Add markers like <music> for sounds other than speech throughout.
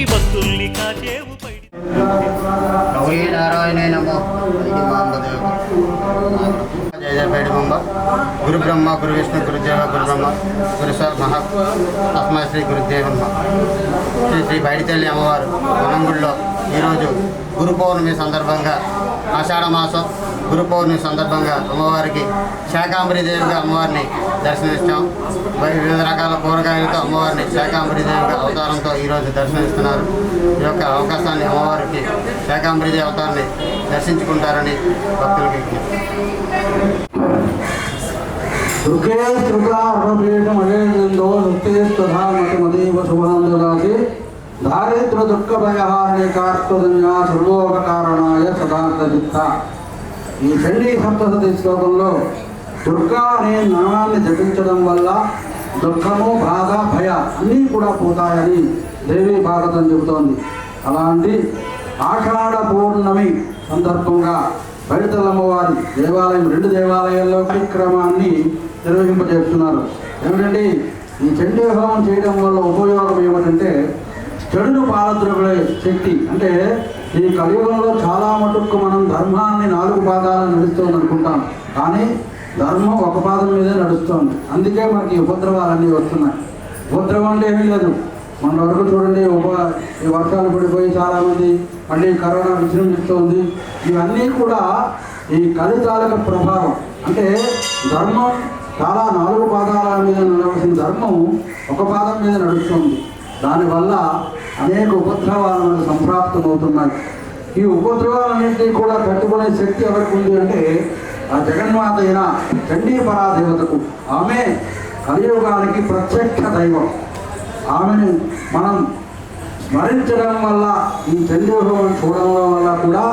కోటి భక్తుల్ని కాచేవు పైడి నారాయణ నమో జయ బొమ్మ. గురు బ్రహ్మ గురు విష్ణు గురుదేవ గురు బ్రహ్మ గురు సార్ మహా తస్మా శ్రీ గురుదేవమ్మ శ్రీ శ్రీ బయటితల్లి అమ్మవారు మనంగుడిలో ఈరోజు గురు పౌర్ణమి సందర్భంగా ఆషాఢ మాసం గురు పౌర్ణమి సందర్భంగా అమ్మవారికి శాకాంబరిదేవిగా అమ్మవారిని దర్శనమిస్తాం. మరి వివిధ రకాల కూరగాయలతో అమ్మవారిని శాకాంబరి దేవిగా అవతారంతో ఈరోజు దర్శనమిస్తున్నారు. ఈ యొక్క అవకాశాన్ని అమ్మవారికి శాకాంబరిదేవి అవతారాన్ని దర్శించుకుంటారని భక్తులకి విజ్ఞప్తి. దుఃఖే త్రిపురాపీఠమయేందో నృత్యేస్తథా మతిమదేవ శుభం దదాతి దారిద్ర దుఃఖ భయహారణి కార్తదన్యా సర్వోపకారణాయ సదాంతచిత్త ఈ చండీ సప్తశతి శ్లోకంలో దుర్గా అనే నామాన్ని జపించడం వల్ల దుఃఖము బాధ భయ అన్నీ కూడా పోతాయని దేవి భాగవతం చెబుతోంది. అలాంటి ఆషాఢ పౌర్ణమి సందర్భంగా బయటలమ్మవారి దేవాలయం రెండు దేవాలయాల్లో కార్యక్రమాన్ని నిర్వహింపజేస్తున్నారు. ఏమిటంటే ఈ చండీ హోమం చేయడం వల్ల ఉపయోగం ఏమిటంటే చెడును పాలద్రగులే శక్తి. అంటే ఈ కలియుగంలో చాలా మటుకు మనం ధర్మాన్ని నాలుగు పాదాలను నడుస్తుంది అనుకుంటాం కానీ ధర్మం ఒక పాదం మీదే నడుస్తుంది. అందుకే మనకి ఉపద్రవాలన్నీ వస్తున్నాయి. ఉపద్రవం అంటే ఏమీ లేదు. మన వరకు చూడండి ఉప ఈ వర్షాలు పడిపోయి చాలామంది మళ్ళీ కరోనా విజృంభిస్తుంది. ఇవన్నీ కూడా ఈ కలితాలక ప్రభావం. అంటే ధర్మం చాలా నాలుగు పాదాల మీద నడవలసిన ధర్మం ఒక పాదం మీద నడుస్తుంది. దానివల్ల అనేక ఉపద్రవాలను సంప్రాప్తమవుతున్నాయి. ఈ ఉపద్రవాలన్నింటినీ కూడా తట్టుకునే శక్తి ఎవరికి ఉంది అంటే ఆ జగన్మాత అయిన చండీ పరాదేవతకు ఆమె కలియుగానికి ప్రత్యక్ష దైవం. ఆమెను మనం స్మరించడం వల్ల ఈ చండీహోమం చూడడం వల్ల కూడా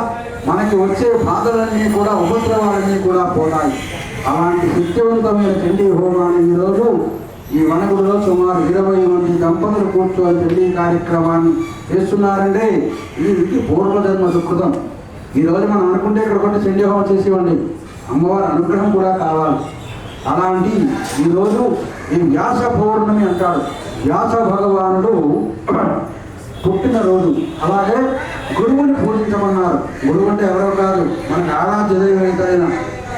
మనకి వచ్చే బాధలన్నీ కూడా ఉపద్రవాలన్నీ కూడా పోతాయి. అలాంటి శక్తివంతమైన చండీ హోమాన్ని ఈరోజు ఈ వనగుడిలో సుమారు ఇరవై మంది దంపతులు కూర్చొని పెళ్ళి కార్యక్రమాన్ని చేస్తున్నారంటే ఇది పూర్వజన్మ సుకృతం. ఈరోజు మనం అనుకుంటే ఇక్కడ కొట్టి చండీ చేసేవండి అమ్మవారి అనుగ్రహం కూడా కావాలి. అలాంటి ఈరోజు ఈ వ్యాస పౌర్ణమి అంటాడు వ్యాస భగవానుడు <clears throat> పుట్టినరోజు. అలాగే గురువుని పూజించమన్నారు. గురువు అంటే ఎవరో కాదు. మనకు ఆరాధ్య దైవైన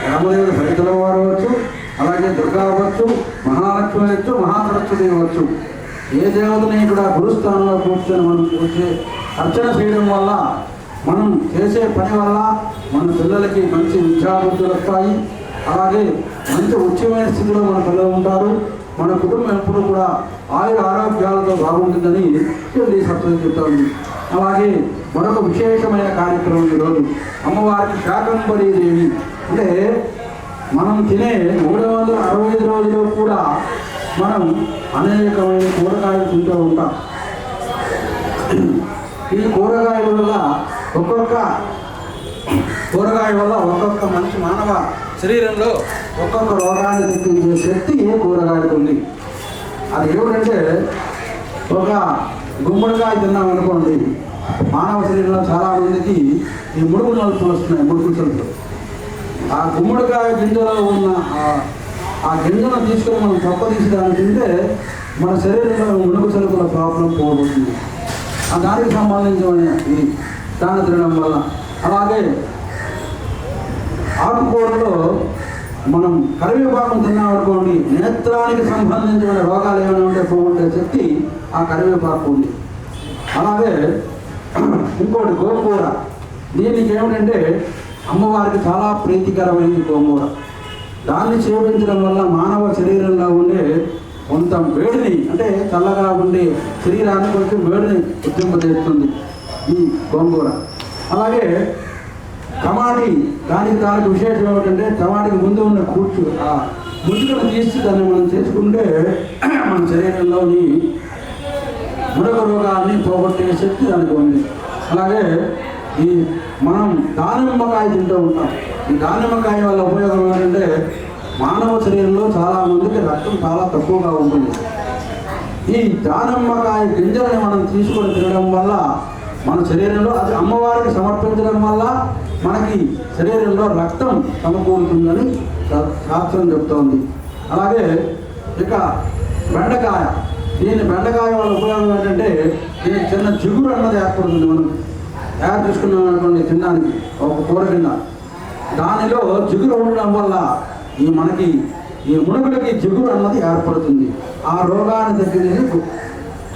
రామదేవుడు ఫలితల వారు అలాగే దుర్గా అవ్వచ్చు మహాలక్ష్మి అవ్వచ్చు మహాసరస్వతి అవ్వచ్చు. ఏ దేవతని కూడా గురుస్థానంలో కూర్చొని మనం కూర్చే అర్చన చేయడం వల్ల మనం చేసే పని వల్ల మన పిల్లలకి మంచి విద్యాభివృద్ధులు వస్తాయి. అలాగే మంచి ఉచ్యమైన స్థితిలో మన పిల్లలు ఉంటారు. మన కుటుంబం ఎప్పుడు కూడా ఆయుర ఆరోగ్యాలతో బాగుంటుందని ఈ సత్యం చెప్తాను. అలాగే మరొక విశేషమైన కార్యక్రమం ఈరోజు అమ్మవారికి శాకంబరీ దేవి అంటే మనం తినే మూడు వందల అరవై ఐదు రోజుల్లో కూడా మనం అనేకమైన కూరగాయలు తింటూ ఉంటాం. ఈ కూరగాయల వల్ల ఒక్కొక్క కూరగాయ వల్ల ఒక్కొక్క మనిషి మానవ శరీరంలో ఒక్కొక్క రోగాన్ని తెప్పించే శక్తి ఏ కూరగాయలకు ఉంది? అది ఏమిటంటే ఒక గుమ్మడికాయ తిన్నాం అనుకోండి మానవ శరీరంలో చాలా మందికి ఈ ముడుగు నలుపులు వస్తున్నాయి ముడుగు ఆ గుమ్మడికాయ గింజలో ఉన్న ఆ- ఆ గింజను తీసుకొని మనం తప్పదీసి దాన్ని తింటే మన శరీరంలో మునుగు సరుకుల ప్రాబ్లం పోగొడుతుంది. ఆ దానికి సంబంధించిన ఇది దాన్ని తినడం వల్ల. అలాగే ఆకుకూరలో మనం కరివేపాకును తిన్నామనుకోండి నేత్రానికి సంబంధించిన రోగాలు ఏమైనా ఉంటే పోగొట్టే శక్తి ఆ కరివేపాకు ఉంది. అలాగే ఇంకోటి గోంగూర. దీనికి ఏమిటంటే అమ్మవారికి చాలా ప్రీతికరమైనది గోంగూర దాన్ని సేవించడం వల్ల మానవ శరీరంలో ఉండే కొంత వేడిని అంటే చల్లగా ఉండే శరీరానికి కొంచెం వేడిని ఉద్దింపజేస్తుంది ఈ గోంగూర అలాగే టమాటీ దానికి దానికి విశేషం ఏమిటంటే టమాటీకి ముందు ఉన్న కూర్చు ఆ ముసుగును తీసి దాన్ని మనం చేసుకుంటే మన శరీరంలోని మురగ రోగాన్ని పోగొట్టే శక్తి దానికి ఉంది. అలాగే ఈ మనం దానిమ్మకాయ తింటూ ఉంటాం. ఈ దానిమ్మకాయ వల్ల ఉపయోగం ఏంటంటే మానవ శరీరంలో చాలా మందికి రక్తం చాలా తక్కువగా ఉంటుంది. ఈ దానిమ్మకాయ గింజలని మనం తీసుకొని తినడం వల్ల మన శరీరంలో అది అమ్మవారికి సమర్పించడం వల్ల మనకి శరీరంలో రక్తం సమకూరుతుందని శాస్త్రం చెప్తోంది. అలాగే ఇక బెండకాయ. దీని బెండకాయ వల్ల ఉపయోగం ఏంటంటే దీనికి చిన్న జిగురు అన్నది ఏర్పడుతుంది మనం తయారు చేసుకున్నాం అనుకోండి తినడానికి ఒక కూర కింద దానిలో జిగురు ఉండడం వల్ల ఈ మనకి ఈ మునుగులకి జిగురు అన్నది ఏర్పడుతుంది. ఆ రోగాన్ని తగ్గించేది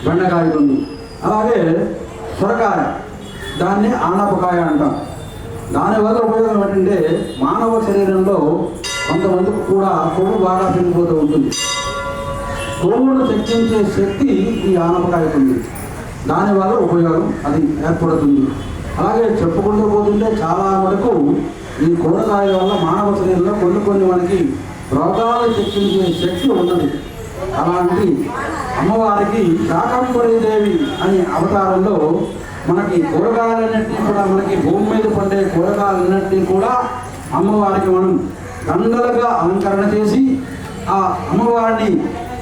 బెండకాయ ఉంది. అలాగే సొరకాయ దాన్ని ఆనపకాయ అంటాం. దానివల్ల ఉపయోగం ఏంటంటే మానవ శరీరంలో కొంతమందికి కూడా కొవ్వు బాగా పెరిగిపోతూ ఉంటుంది. కొవ్వును తగ్గించే శక్తి ఈ ఆనపకాయకు ఉంది. దానివల్ల ఉపయోగం అది ఏర్పడుతుంది. అలాగే చెప్పుకుంటూ పోతుంటే చాలా వరకు ఈ కూరగాయల వల్ల మానవ శరీరంలో కొన్ని కొన్ని మనకి రోగాలు చర్చించే శక్తి ఉన్నది. అలాంటి అమ్మవారికి శాకంబరీదేవి అనే అవతారంలో మనకి కూరగాయలన్నింటినీ కూడా మనకి భూమి మీద పండే కూరగాయలన్నింటినీ కూడా అమ్మవారికి మనం దండలుగా అలంకరణ చేసి ఆ అమ్మవారిని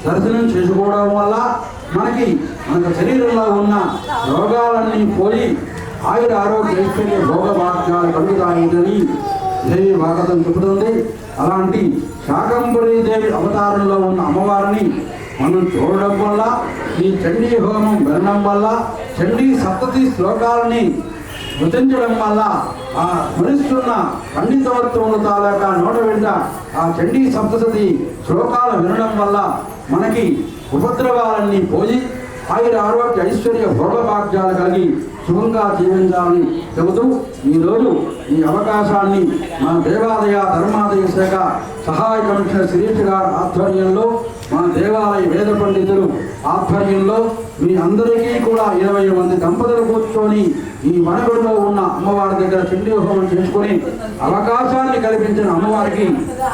దర్శనం చేసుకోవడం వల్ల మనకి మన శరీరంలో ఉన్న రోగాలన్నీ పోయి ఆయుర ఆరోగ్య ఐశ్వర్య భోగ భాగ్యాలు కలుగుతాయని దేవి భాగవతం చెబుతుంది. అలాంటి శాకంబరి దేవి అవతారంలో ఉన్న అమ్మవారిని మనం చూడడం వల్ల ఈ చండీ హోమం వినడం వల్ల చండీ సప్తతి శ్లోకాలని భుజించడం వల్ల ఆ స్మరిస్తున్న పండితవత్వముల తాలూకా నోట వెంట ఆ చండీ సప్తతి శ్లోకాలు వినడం వల్ల మనకి ఉపద్రవాలన్నీ పోయి ఆయన ఆరోగ్య ఐశ్వర్య భోగభాగ్యాలు కలిగి సుఖంగా జీవించాలని చెబుతూ ఈరోజు ఈ అవకాశాన్ని మన దేవాలయ ధర్మాదయ శాఖ సహాయ కమిషనర్ శిరీష్ గారి ఆధ్వర్యంలో మన దేవాలయ వేద పండితులు ఆధ్వర్యంలో మీ అందరికీ కూడా ఇరవై మంది దంపతులు కూర్చొని ఈ వనగుడిలో ఉన్న అమ్మవారి దగ్గర చిండి హోమం చేసుకొని అవకాశాన్ని కల్పించిన అమ్మవారికి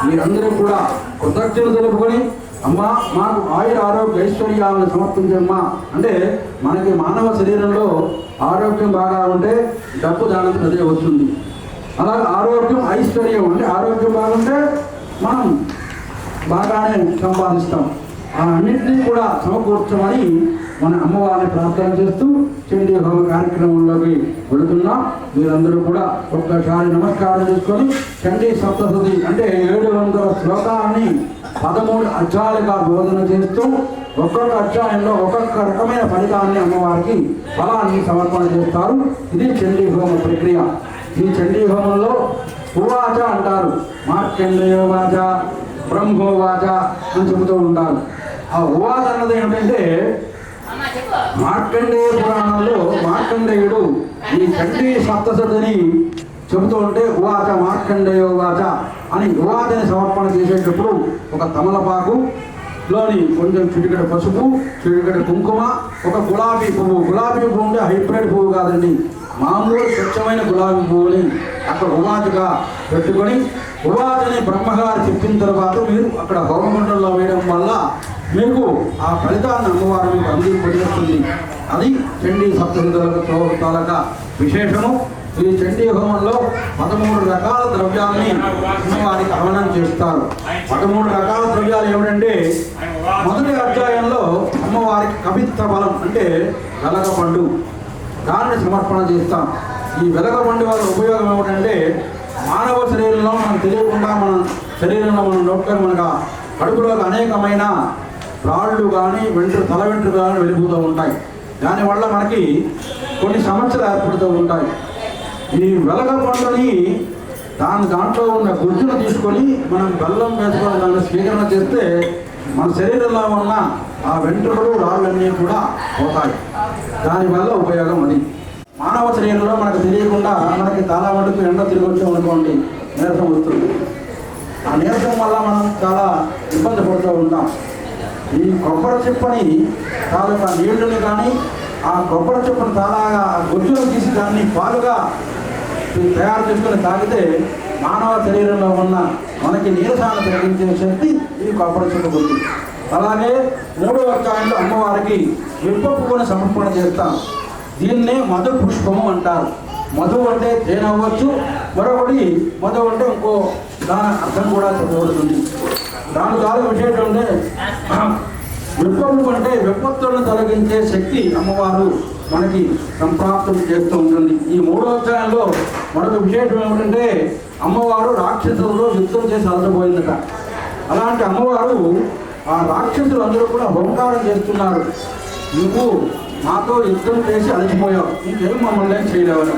మీరందరూ కూడా కృతజ్ఞతలు తెలుపుకొని అమ్మా మాకు ఆయుర ఆరోగ్య ఐశ్వర్యాలను సమర్పించమ్మా. అంటే మనకి మానవ శరీరంలో ఆరోగ్యం బాగా ఉంటే డబ్బు దానికి అదే వస్తుంది. అలాగే ఆరోగ్యం ఐశ్వర్యం అంటే ఆరోగ్యం బాగుంటే మనం బాగానే సంపాదిస్తాం. ఆ అన్నింటినీ కూడా సమకూర్చమని మన అమ్మవారిని ప్రార్థన చేస్తూ చండీ హోమ కార్యక్రమంలోకి వెళుతున్నాం. మీరందరూ కూడా ఒక్కసారి నమస్కారం చేసుకొని చండీ సప్తసతి అంటే ఏడు వందల శ్లోకాలని పదమూడు అధ్యాయులుగా బోధన చేస్తూ ఒక్కొక్క అధ్యాయంలో ఒక్కొక్క రకమైన ఫలితాన్ని అమ్మవారికి ఫలాన్ని సమర్పణ చేస్తారు. ఇది చండీ హోమ ప్రక్రియ. ఈ చండీ హోమంలో ఉవాచ అంటారు. మార్కండేయోవాచ బ్రహ్మోవాచ అని చెబుతూ ఉంటారు. ఆ ఉవాచ అన్నది ఏమిటంటే మార్కండేయ పురాణంలో మార్కండేయుడు ఈ చండీ సప్తశతిని చెబుతూ ఉంటే ఉవాచ మార్కండేయోవాచ అని ఉవాచని సమర్పణ చేసేటప్పుడు ఒక తమలపాకు లోని కొంచెం చిటికడ పసుపు చిటికెడ కుంకుమ ఒక గులాబీ పువ్వు. గులాబీ పువ్వు అంటే హైబ్రిడ్ పువ్వు కాదండి. మామూలు స్వచ్ఛమైన గులాబీ పువ్వుని అక్కడ ఉవాచగా పెట్టుకొని ఉవాచని బ్రహ్మగారు చెప్పిన తర్వాత మీరు అక్కడ హోమగుండంలో వేయడం వల్ల మీకు ఆ ఫలితాన్ని అమ్మవారు మీకు అందింపజేస్తుంది. అది చండీ సప్తశతులకు తాలక విశేషము. ఈ చండీ హోమంలో పదమూడు రకాల ద్రవ్యాల్ని వారికి హవనం చేస్తారు. పదమూడు రకాల ద్రవ్యాలు ఏమిటంటే మొదటి అధ్యాయంలో అమ్మవారికి కవిత్వ బలం అంటే వెలగపండు దానిని సమర్పణ చేస్తాం. ఈ వెలగపండు వల్ల ఉపయోగం ఏమిటంటే మానవ శరీరంలో మనం తెలియకుండా మన శరీరంలో మనం నోట్లో మనకు కడుపులో అనేకమైన రాళ్ళు కానీ వెంట్రు తల వెంట్రుకలు కానీ వెళ్ళిపోతూ ఉంటాయి. దానివల్ల మనకి కొన్ని సమస్యలు ఏర్పడుతూ ఉంటాయి. ఈ వెలగ పండుని దాని దాంట్లో ఉన్న గుజ్జును తీసుకొని మనం బెల్లం వేసుకొని దాన్ని స్వీకరణ చేస్తే మన శరీరంలో ఉన్న ఆ వెంట్రుకలు రాళ్ళన్నీ కూడా పోతాయి. దానివల్ల ఉపయోగం అది. మానవ శరీరంలో మనకు తెలియకుండా మనకి చాలా మటుకు ఎండ తిరిగి అనుకోండి నీరసం వస్తుంది. ఆ నీరసం వల్ల మనం చాలా ఇబ్బంది పడుతూ ఉంటాం. ఈ కొబ్బరి చిప్పని తాలూకా నీళ్ళను కానీ ఆ కొబ్బరి చిప్పని చాలా గుజ్జును తీసి దాన్ని పాలుగా తయారు చేసుకుని తాగితే మానవ శరీరంలో ఉన్న మనకి నీరసాన్ని కలిగించే శక్తి ఈ కొబ్బరి అలాగే మూడవ అధ్యాయంలో అమ్మవారికి విప్ప సమర్పణ చేస్తాం. దీన్నే మధు పుష్పము అంటారు. మధు అంటే తేనె అవ్వచ్చు మరొకటి మధు అంటే ఇంకో దాని అర్థం కూడా చెప్పబడుతుంది. దాని ద్వారా విశేషం అంటే విప్పము అంటే విపత్తులను తొలగించే శక్తి అమ్మవారు. మనకి సంప్రాప్తం చేస్తూ ఉంటుంది. ఈ మూడో అధ్యాయంలో మరొక విశేషం ఏమిటంటే అమ్మవారు రాక్షసులతో యుద్ధం చేసి అలసిపోయిందట. అలాంటి అమ్మవారు ఆ రాక్షసులు అందరూ కూడా హోంకారం చేస్తున్నారు. నువ్వు మాతో యుద్ధం చేసి అలసిపోయావు. ఇంకేం మమ్మల్ని ఏం చేయలేవని?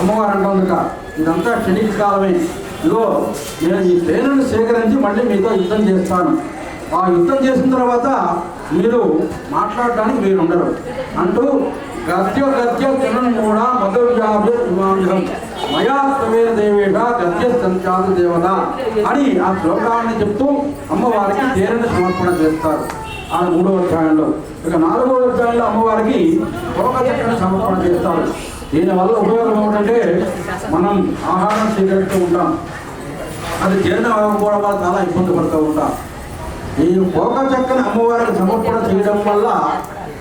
అమ్మవారు అంటుందట ఇదంతా క్షణిక కాలమే ఇదిగో నేను ఈ సేనను సేకరించి మళ్ళీ మీతో యుద్ధం చేస్తాను. ఆ యుద్ధం చేసిన తర్వాత మీరు మాట్లాడడానికి మీరు ఉండరు అంటూ గద్య గద్య జనం కూడా మధుర్యాభ్య ఇమాంగం మయా దేవేట గద్య సంచాదు దేవత అని ఆ శ్లోకాన్ని చెప్తూ అమ్మవారికి తేనెను సమర్పణ చేస్తారు. ఆ మూడవ అధ్యాయంలో. ఇక నాలుగవ అధ్యాయంలో అమ్మవారికి ఒక సమర్పణ చేస్తారు. దీనివల్ల ఉపయోగం ఏమిటంటే మనం ఆహారం స్వీకరిస్తూ ఉంటాం. అది జీర్ణం అవ్వకపోవడం వల్ల చాలా ఇబ్బంది పడుతూ ఉంటాం ఈ పోక చక్కని అమ్మవారికి సమర్పణ చేయడం వల్ల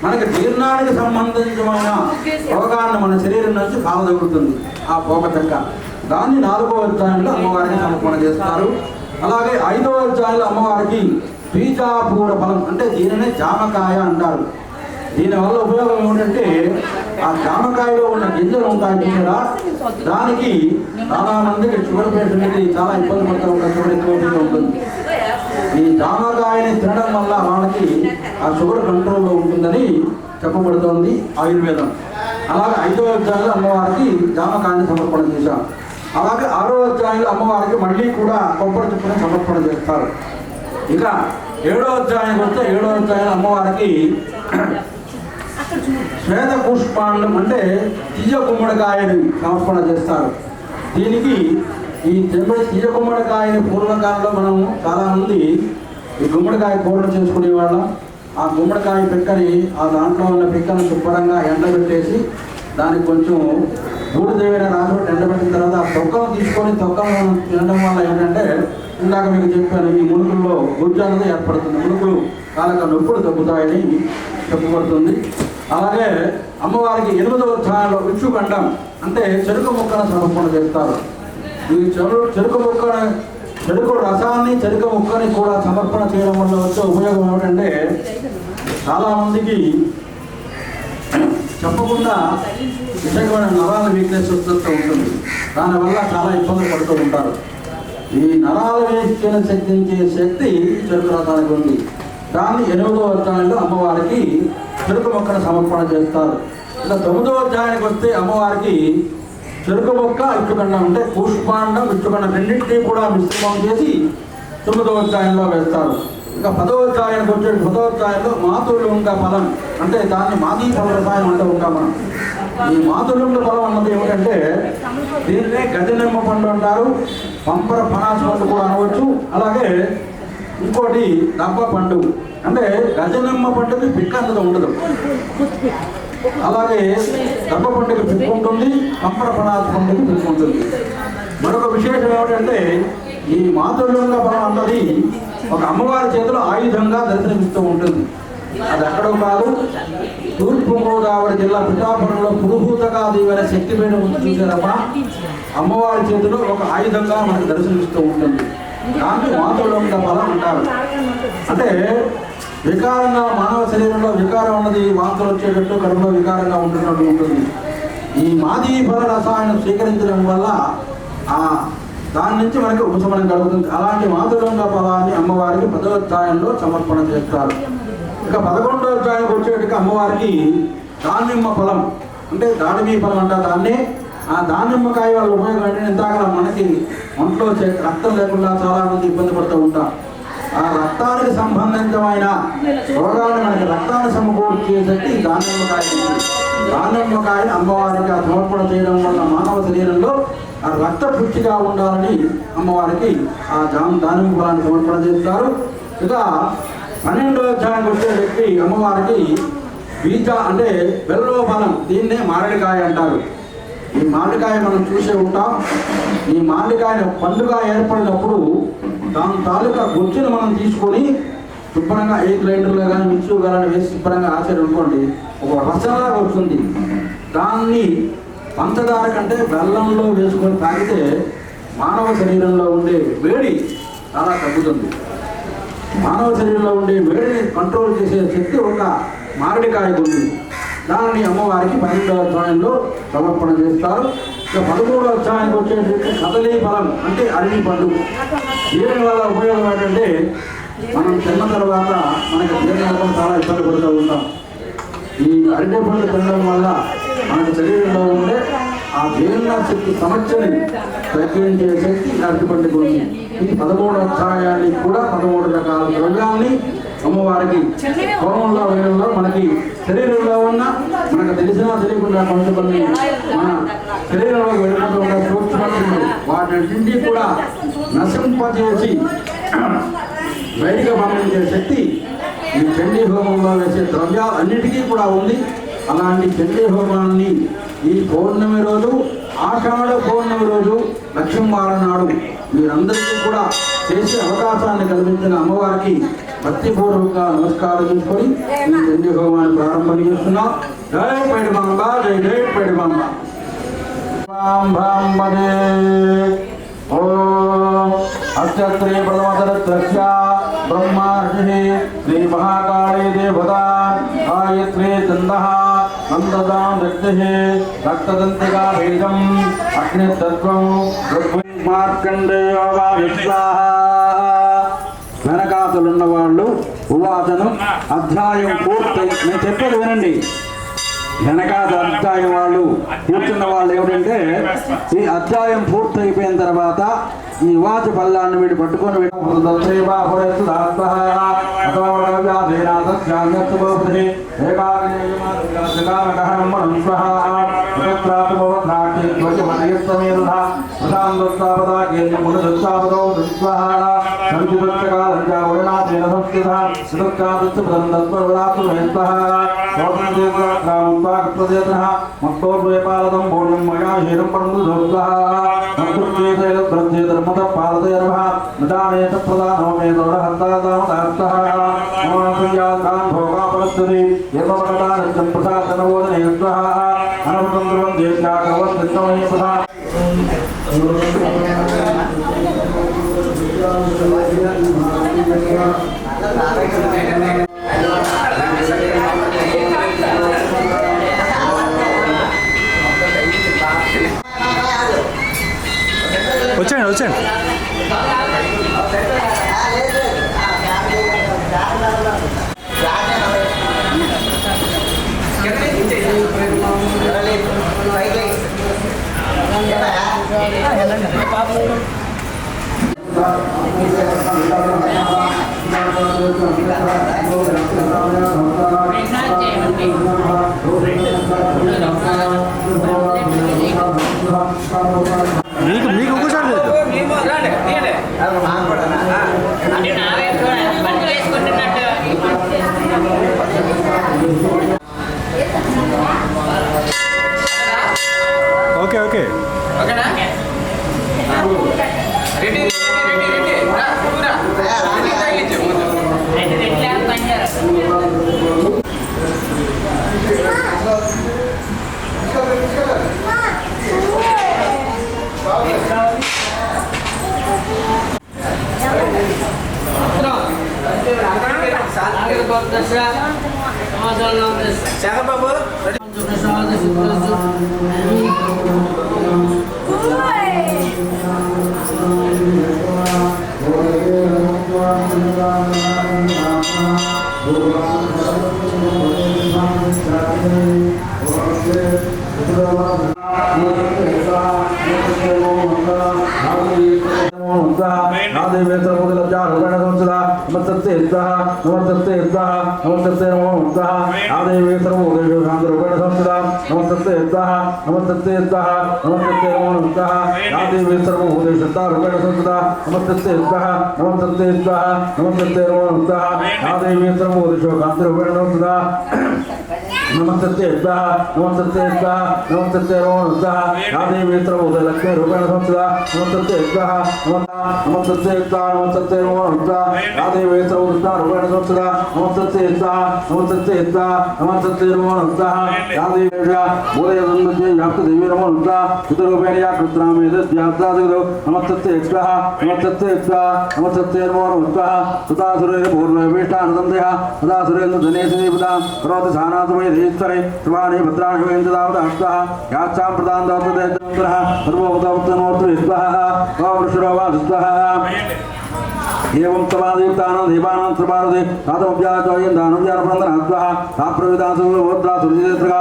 మనకి జీర్ణానికి సంబంధించిన రోగాన్ని మన శరీరం నుంచి కాలదొరుకుతుంది ఆ పోక చెక్క. దాన్ని నాలుగో అధ్యాయంలో అమ్మవారికి సమర్పణ చేస్తారు. అలాగే ఐదవ అధ్యాయంలో అమ్మవారికి పీజాపూర ఫలం అంటే దీనినే జామకాయ అంటారు. దీనివల్ల ఉపయోగం ఏమిటంటే ఆ జామకాయలో ఉన్న గింజలు ఉంటాయి చూసారా? దానికి చాలా మందికి షుగర్ పేషెంట్కి చాలా ఇబ్బంది పడుతూ ఉంటారు షుగర్ ఎక్కువ ఉంటుంది. ఈ జామకాయని తినడం వల్ల వాళ్ళకి ఆ షుగర్ కంట్రోల్లో ఉంటుందని చెప్పబడుతోంది ఆయుర్వేదం. అలాగే ఐదో అధ్యాయంలో అమ్మవారికి జామకాయని సమర్పణ చేశాం అలాగే ఆరో అధ్యాయంలో అమ్మవారికి మళ్ళీ కూడా కొబ్బరి చెప్పుని సమర్పణ చేస్తారు. ఇక ఏడో అధ్యాయం వస్తే ఏడో అధ్యాయం అమ్మవారికి శ్వేత పుష్పాండం అంటే తీయ గుమ్మడికాయని సమర్పణ చేస్తారు. దీనికి ఈ తెమ్మడి తీయ గుమ్మడికాయని పూర్వకాలంలో మనం చాలామంది ఈ గుమ్మడికాయ కూరలు చేసుకునే వాళ్ళం. ఆ గుమ్మడికాయ పిక్కని ఆ దాంట్లో ఉన్న పిక్కను శుభ్రంగా ఎండబెట్టేసి దానికి కొంచెం బూడిదేవైన రాసిపెట్టి ఎండబెట్టిన తర్వాత ఆ తొక్కను తీసుకొని తొక్కను తినడం వల్ల ఏంటంటే ఇందాక మీకు చెప్పాను ఈ మునుగుల్లో గుజ్జు అనేది ఏర్పడుతుంది. మునుగులు కాలక నొప్పులు తగ్గుతాయని చెప్పబడుతుంది. అలాగే అమ్మవారికి ఎనిమిదవ స్థానంలో విక్షుఖండం అంటే చెరుకు మొక్కను సమర్పణ చేస్తారు. ఈ చెడు చెరుకు ముక్కని చెరుకు రసాన్ని చెరుకు ముక్కని కూడా సమర్పణ చేయడం వల్ల వచ్చే ఉపయోగం ఏమిటంటే చాలామందికి చెప్పకుండా విషయమైన నరాల వీక్నెస్ వస్తూ ఉంటుంది. దానివల్ల చాలా ఇబ్బంది పడుతూ ఉంటారు. ఈ నరాల వీక్నెస్ శక్తించే శక్తి చెరుకు రసానికి ఉంది. దాన్ని ఎనిమిదో అధ్యాయంలో అమ్మవారికి చెరుకు మొక్కను సమర్పణ చేస్తారు. ఇలా తొమ్మిదో అధ్యాయానికి వస్తే అమ్మవారికి చెరుకు మొక్క ఇచ్చుకండం అంటే పుష్పాండం ఇచ్చుకండం రెండింటినీ కూడా మిశ్రమం చేసి తొమ్మిదో అధ్యాయంలో వేస్తారు. ఇంకా పదో అధ్యాయానికి వచ్చే పదో అధ్యాయంలో మాతృలింగ ఫలం అంటే దాన్ని మాదీ ఫల రసాయనం అంటూ ఉంటాం మనం. ఈ మాతృలింగ ఫలం అన్నది ఏమిటంటే దీన్నే గజనిమ్మ పండు అంటారు పంపర ఫనాస్ పండు కూడా అనవచ్చు. అలాగే ఇంకోటి దబ్బ పండు. అంటే గజనిమ్మ పండుకి పిక్క అన్నది ఉండదు. అలాగే దబ్బ పండుగ పిక్కు ఉంటుంది పంపర పనాస పండుగ పిక్కు ఉంటుంది. మరొక విశేషం ఏమిటంటే ఈ మాతృంగ బలం అన్నది ఒక అమ్మవారి చేతిలో ఆయుధంగా దర్శనమిస్తూ ఉంటుంది. అది ఎక్కడో కాదు తూర్పు గోదావరి జిల్లా పిఠాపురంలో పురుహూతగా దీవైన శక్తి ఉంది చూసారమ్మా. అమ్మవారి చేతిలో ఒక ఆయుధంగా మనకు దర్శనమిస్తూ ఉంటుంది. దాన్ని మాతృలింగ ఫలం అంటారు అంటే వికారంగా మానవ శరీరంలో వికారం ఉన్నది వాంతులు వచ్చేటట్టు కడుపులో వికారంగా ఉంటున్నట్టు ఉంటుంది. ఈ మాదీ ఫల రసాయనం స్వీకరించడం వల్ల ఆ దాని నుంచి మనకి ఉపశమనం కలుగుతుంది. అలాంటి మాధురంగ ఫలాన్ని అమ్మవారికి పదో సమర్పణ చేస్తారు. ఇక పదకొండో అధ్యాయం వచ్చేటికి అమ్మవారికి దానిమ్మ ఫలం అంటే దాడిమి ఫలం అంట దాన్ని. ఆ దానిమ్మకాయ వాళ్ళ ఉపయోగం అంటే ఇందాక మనకి ఒంట్లో చే- రక్తం లేకుండా చాలా మంది ఇబ్బంది పడుతూ ఉంటారు. ఆ రక్తానికి సంబంధితమైన రోగాలు మనకి రక్తాన్ని సమకూర్చే శక్తి దానిమ్మకాయ దానిమ్మకాయ అమ్మవారికి సమర్పణ చేయడం వల్ల మానవ శరీరంలో ఆ రక్త పుష్టిగా ఉండాలని అమ్మవారికి ఆ దాని దానిమ్మ ఫలాన్ని సమర్పణ చేస్తారు. ఇక పన్నెండో అధ్యాయానికి వచ్చే వ్యక్తి అమ్మవారికి బీజ అంటే బెల్లో ఫలం దీన్నే మామిడికాయ అంటారు. ఈ మామిడికాయ మనం చూసే ఉంటాం. ఈ మామిడికాయ పండుగ ఏర్పడినప్పుడు దాని తాలూకా గుజ్జును మనం తీసుకొని శుభ్రంగా ఏ గ్రైండర్లో కానీ మిక్సీలో కానీ వేసి శుభ్రంగా ఆచారం అనుకోండి ఒక రసంలాగా వస్తుంది. దాన్ని పంచదార కంటే బెల్లంలో వేసుకొని తాగితే మానవ శరీరంలో ఉండే వేడి చాలా తగ్గుతుంది. మానవ శరీరంలో ఉండే వేడిని కంట్రోల్ చేసే శక్తి ఒక మారడికాయకు ఉంది. దానిని అమ్మవారికి పన్నెండవ అధ్యాయంలో సమర్పణ చేస్తారు. ఇక పదమూడవ అధ్యాయానికి వచ్చేటువంటి కదలీ ఫలం అంటే అరటి పండు. దీని వల్ల ఉపయోగం ఏంటంటే మనం తిన్న తర్వాత మనకి జీర్ణం చాలా ఇబ్బంది పడుతూ ఉంటాం. ఈ అరటి పండు తినడం వల్ల మనకు శరీరంలో ఉండే ఆ జీర్ణ శక్తి సమస్యని తగ్గించే శక్తి అరటి పండుగ ఉంది ఈ పదమూడు అధ్యాయానికి కూడా పదమూడు రకాల ద్రవ్యాల్ని అమ్మవారికి హోమంలో వేయడంలో మనకి శరీరంలో ఉన్న మనకు తెలిసినా తెలియకుండా కొంచెం కొన్ని మన శరీరంలో వెళ్ళినట్టు ఉన్న వాటిని కూడా నశింపజేసి బయటికి పంపించే శక్తి ఈ చండీ హోమంలో వేసే ద్రవ్యాలు అన్నిటికీ కూడా ఉంది. అలాంటి చండీ హోమాన్ని ఈ పౌర్ణమి రోజు ఆషాఢ పౌర్ణమి రోజు లక్ష్మీవారం నాడు మీరందరికీ కూడా చేసే అవకాశాన్ని కల్పించిన అమ్మవారికి భక్తిపూర్వక నమస్కారం చేసుకొని చండీ హోమాన్ని ప్రారంభం చేస్తున్నాం. జై పైడి మాంబ జై జై పైడి మాంబ. బ్రాహ్మణే ఓం అత్యత్రే ప్రథమతరత్రస్య బ్రహ్మార్షి శ్రీ మహాకాళీ దేవతా. గాయత్రే చందః. నందదాం రక్తిః. రక్తదంతికా భేదం. అగ్నితత్వం. మార్కండేయ ఉవాతలు వాళ్ళు ఉవాతను అధ్యాయం పూర్తయి నేను చెప్పేది వినండి. వెనకాల అధ్యాయం వాళ్ళు కూర్చున్న వాళ్ళు ఏమిటంటే ఈ అధ్యాయం పూర్తయిపోయిన తర్వాత ఈ వాచ పల్లాన్ని వీడు పట్టుకొని మత్తోద్వేపాలతం పూర్ణం మయా శీరం పరందు దోగ్ధః ధర్మత పాలతయర్భ నదానేత ప్రధానో మే దౌడహంతాదామదార్థః మోనప్రియాకాం భోగాపరస్తుది యర్మపడతానిత్యం ప్రసాదనవోదనయత్వః అనవృతం ధ్రువం దేశాకరవత్తిష్టమయ ప్రధా వచ్చాను మీకు మీకు ఒకసారి చేద్దాం శాఖ బాబు Thank you. नमस्तस्ते युद्धः नमस्तस्ते युद्धः नमस्तस्ते नमो युद्धः आदेवे सर्वोदेवेषु शान्तरूपेण संस्थिता नमस्तस्ते युद्धः नमस्तस्ते युद्धः नमस्तस्ते नमो युद्धः आदेवे सर्वोदेवेषु शान्तारूपेण संस्थिता नमस्तस्ते युद्धः नमस्तस्ते युद्धः नमस्तस्ते नमो युद्धः आदेवे सर्वोदेवेषु शान्तरूपेण संस्थिता ನಮಸ್ತೇಸ್ತ ನಮಸ್ತೇಸ್ತ ನಮಸ್ತೇ ರೋಣಸ್ತ ನಾದೇ ಮಿತ್ರ ಲಕ್ಷ್ಮೀ ರೂಪೇಣ ಸಂಸ್ಥದ ನಮಸ್ತೇಸ್ತ ನಮಸ್ತೇಸ್ತ ನಮಸ್ತೇ ರೋಣಸ್ತ ನಾದೇ ಮಿತ್ರ ರೂಪೇಣ ಸಂಸ್ಥದ ನಮಸ್ತೇಸ್ತ ನಮಸ್ತೇಸ್ತ ನಮಸ್ತೇ ರೋಣಸ್ತ ನಾದೇ ಬೋಧಯ ವ್ಯಾಪ್ತ ದೇವಿ ರೋಣಸ್ತ ಪಿತೃಪೇಣೆಯ ಕೃತ್ರಾಮೇದ ಧ್ಯಾಸಾದಿಗಳು ನಮಸ್ತೇಸ್ತ ನಮಸ್ತೇಸ್ತ ನಮಸ್ತೇ ರೋಣಸ್ತ ಸುತಾಸುರೇಣ ಪೂರ್ಣ ವಿಷ್ಟಾನಂದೇಹ ಸುತಾಸುರೇಂದ್ರ ಧನೇಶ ದೇವತಾ ಸರ್ವತ ಸಾನಾಥಮಯ శ్రీశ్వరే త్రివాణి భద్రాణి వేంద్రదావదహస్వః యాచ్చాం ప్రదాన్ దోత్తదేంద్రः సర్వోపదోత్తమూర్తి విశ్వः ఓం ఋషురో ఏం తమాదీప్తానం దీపానం త్రిపారది తాతమభ్యాచోయందానం జానబంధన ఆత్మా తాప్రవిదాసోద్రాసుగా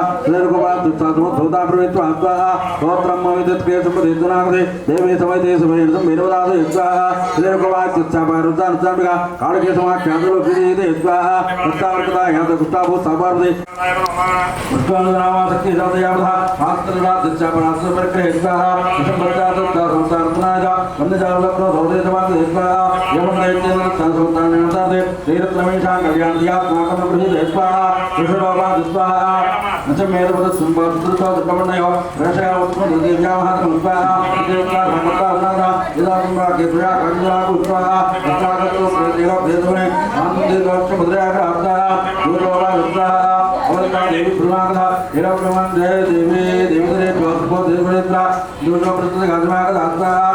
దేవీ సమయతే సమయం వినోదాసు యత్వాహారుగా కాళకే సమాఖ్యాతులు కృష్ణాభూ సమారుది కృష్ణాశక్తి సంస్థాపన संसारत्नाय वन्दजालक्नो भवते समासे स्वाहा एवं दैत्येन संसंतानेनताते श्रीरत्नमेषां कल्याणत्यात्माकं प्रहिते स्वाहा विष्णुरोपा स्वाहा न च मेदपद सम्पत्सुतो दुर्गमण्यो रशया उत्पन्नदेव्यामहात्मं स्वाहा देवता सम्पत्तानादा यदा सम्राज्ञ तुया कञ्जलाकु स्वाहा तत्रागतो देव भेदवने आनन्देवश्च भद्रयाग्रहत्ताः दूरोपा स्वाहा अवता देवी प्रमागधा एरवक्रमं जय देवी देवतरे ज्योतिपो देवनेत्रा दुर्गा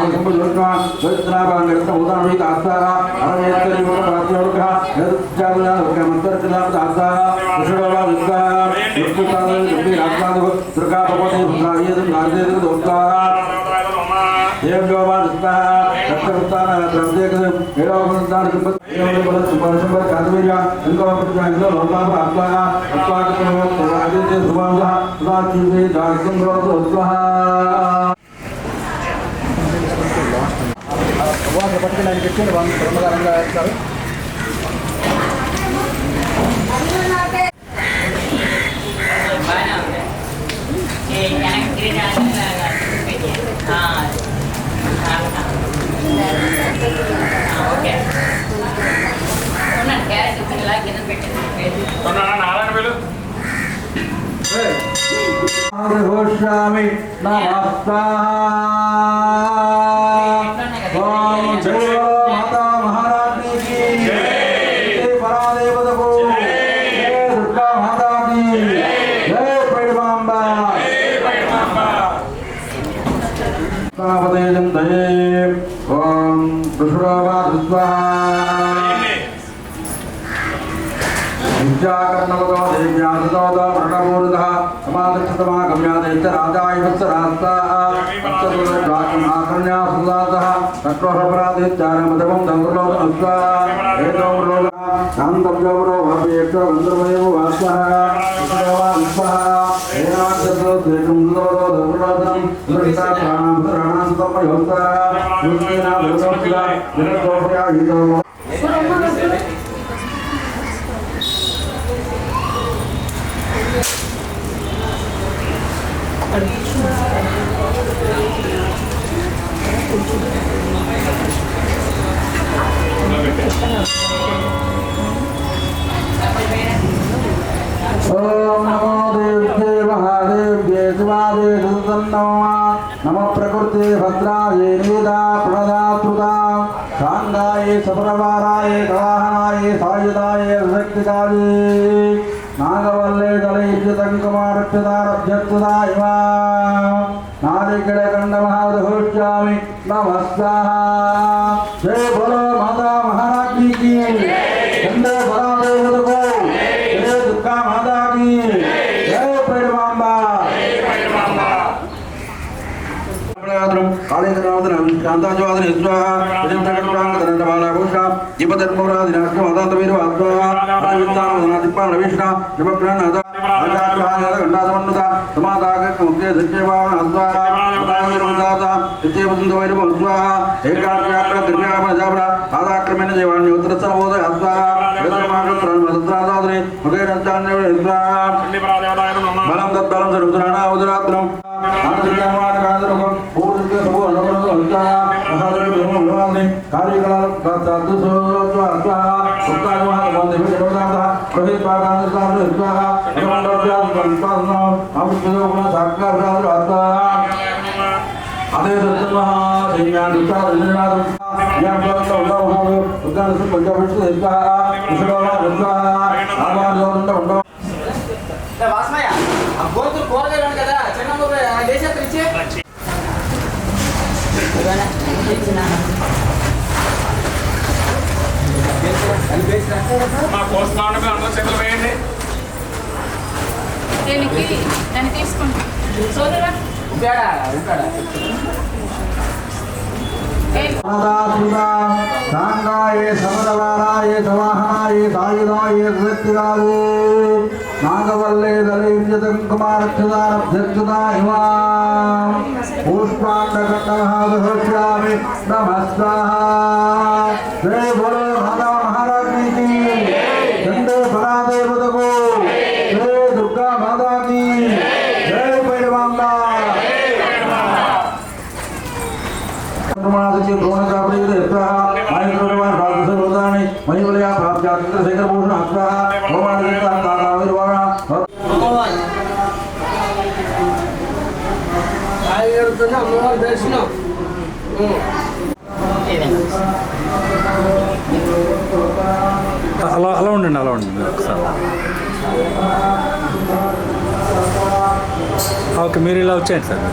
अभियातात्म सर्विद्वा देवरुषु इच्छदागते दशगी दाक्षणस्तु दोस्ता ओम त्रैलोक्य मम देवातारः यज्ञवाकं नागलोको भक्ताः एलोक्य वरद नामस्ता देता देवकत्रा उत्रा देवी निर्वाण स्वाहा देवोत्तम पदस्रुता वाडे वसंतिका सत्र वसवर्त आत्माः आनंदमेन नरेंद्र हृदयदा अत्र भूतानि भूतान्तां विजयोतो వాటర్ పట్టుకుని ఆయన పెట్టుకుని వాళ్ళు బ్రహ్మగారంగా వేస్తారు నారాయణ నా విద్యాకర్ణవతో దేవ్యాసతో మరణమూర్ధ సమాదక్షతమాగమ్యాదేశ్చ రాజాయ వత్సరాస్తాకర్ణ్యాసుదాత తక్రోహపరాధిత్యారమదమం శాంతవ్యోమరో వాపేక్ష గంధర్వదేవ వాస్వః విష్ణుదేవా విశ్వః ఏనాశతో ద్వేషం సుదవతో దంగులోదనం ప్రాణాం ప్రాణాం సంపయోక్త విష్ణునా ఓం నమో దేవ్యే మహాదేవ్యే శివాదే నమ ప్రకృతి భద్రాయే నీదా ప్రణదాతృతా సాంగాయే సపరవారాయే కవాహనాయే సాయుధాయే శక్తికాయే నాగవల్లే దళైర్యతంకుమారక్షదారభ్యర్థుదాయ నాదికడ కండ నమస్కార జయ బోలో మాతా వీరు ఆత్మా. విష్ణ శుభప్రాణ ఆచార్య గండాసమన్నుత సమాధాగ ముఖ్య సత్యభావన అద్వారా. నిత్యవసంతవైరవ అద్వాహ ఏకాగ్రాగ్ర దివ్యామజాబ్ర పాదాక్రమేణ దేవాన్ని ఉత్తరసమోదయ అద్వాహ వేదమాగత్రాదాద్రి ముఖేనంచాన్య అద్వాహ బలం తద్బలం సరుద్రాణ ఉదరాత్రం అదే సత్యమహా వాసమయ్య ఆ గోతులు కూరగాయలు కదా చిన్న దేశం ఇచ్చి? మా పోస్ట్ మార్టం అందరూ చేతులు వేయండి. దీనికి? దాన్ని తీసుకుంటాం సోదరా సాంగాయే సమరవారాయే సవాహనాయే సాయుధాయే నాగవల్లే దళైర్యతం కుమారక్షదారభ్యక్షదా హిమా పుష్పాండకటమహాదహస్యామి నమస్కార జయ బోలో మాతా మహారాజ్ని కి చండే పరాదేవతకు జయ దుర్గా మాతా కి జయ పైడవాంబా ప్రమాదకి భువనకాపరియుడు యత్రః మాయకృతవాన్ ప్రార్థసర్వదాని మహిమలయా ప్రాప్యాత్ర శేఖరభూషణ అత్రః భగవాన్ తారావిర్వాణ అమ్మవారి దర్శనం అలా అలా ఉండండి అలా ఉండండి ఒకసారి. ఓకే మీరు ఇలా వచ్చేయండి సార్.